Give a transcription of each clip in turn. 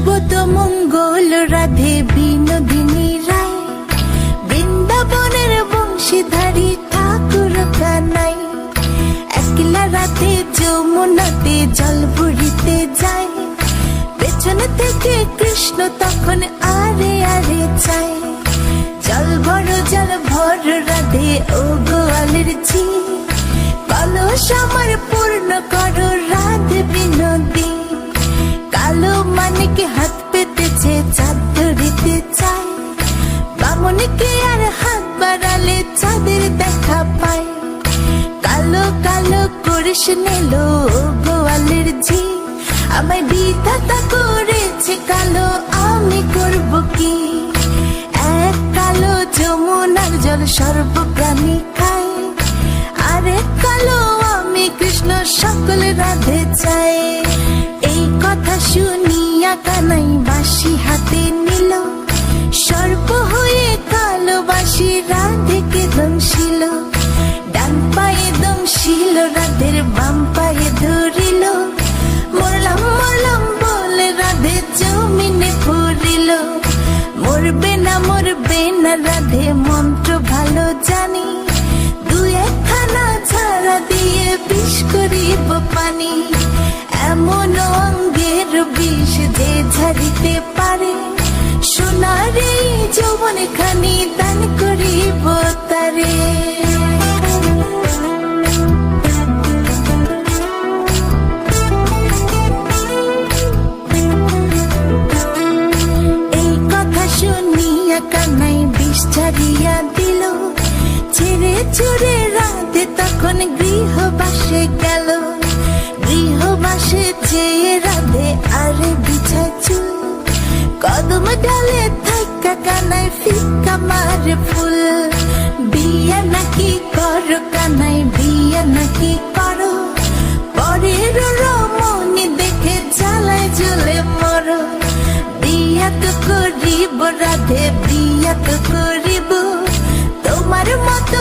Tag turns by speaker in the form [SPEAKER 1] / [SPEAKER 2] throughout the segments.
[SPEAKER 1] সর্বত মঙ্গল রাধে বিনোদিনী রায়। বৃন্দাবনের বংশীধারী ঠাকুর কানাই। একলা রাতে যমুনাতে জল ভরিতে যায়। পেছনে থেকে কৃষ্ণ তখন আরে আরে চায়। জল ভর জল ভর রাধে ও গোয়ালের বামনিকে আর হাত বাড়ালে চাঁদের দেখা পায় কালো কালো করিস নিল গোয়ালের ঝি। আমায় বিধাতা করেছে কালো, আমি করব কি? এক কালো যমুনার জল সর্বপ্রাণী খায় আরেক কালো আমি কৃষ্ণ, সকল রাধে চাই। এই কথা শুনিয়া কানাই মরবে না রাধে, মন্ত্র ভালো জানি। দু একখানা ছাড়া দিয়ে বিষ করিব পানি। এমন অঙ্গের বিষ যে ঝাড়িতে পারে। সোনার যৌবন খানি দান করিব তারে। এই ছাড়িয়া দিল। ছেড়ে চুরে রাতে তখন গৃহবাসে গেল। গৃহবাসে চেয়ে রাধে আরে বিছা চুল। কদম ডালে থাকা কানাই ফিকা মারে ফুল। বিয়া নাকি করো কানাই বিয়া নাকি করো। পরের রমণী দেখে জ্বালায় জ্বলে মরো। বিয়া তো করিব রাধে, বিয়া তো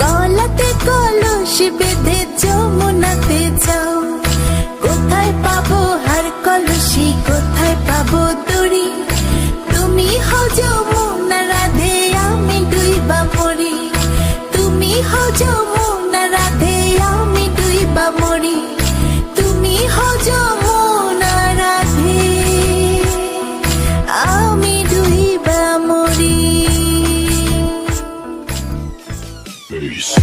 [SPEAKER 1] গলাতে কলস বেঁধে যমুনাতে যাও কোথায় পাবো হার কলসি কোথায় পাবো দড়ি? তুমি হজম Peace.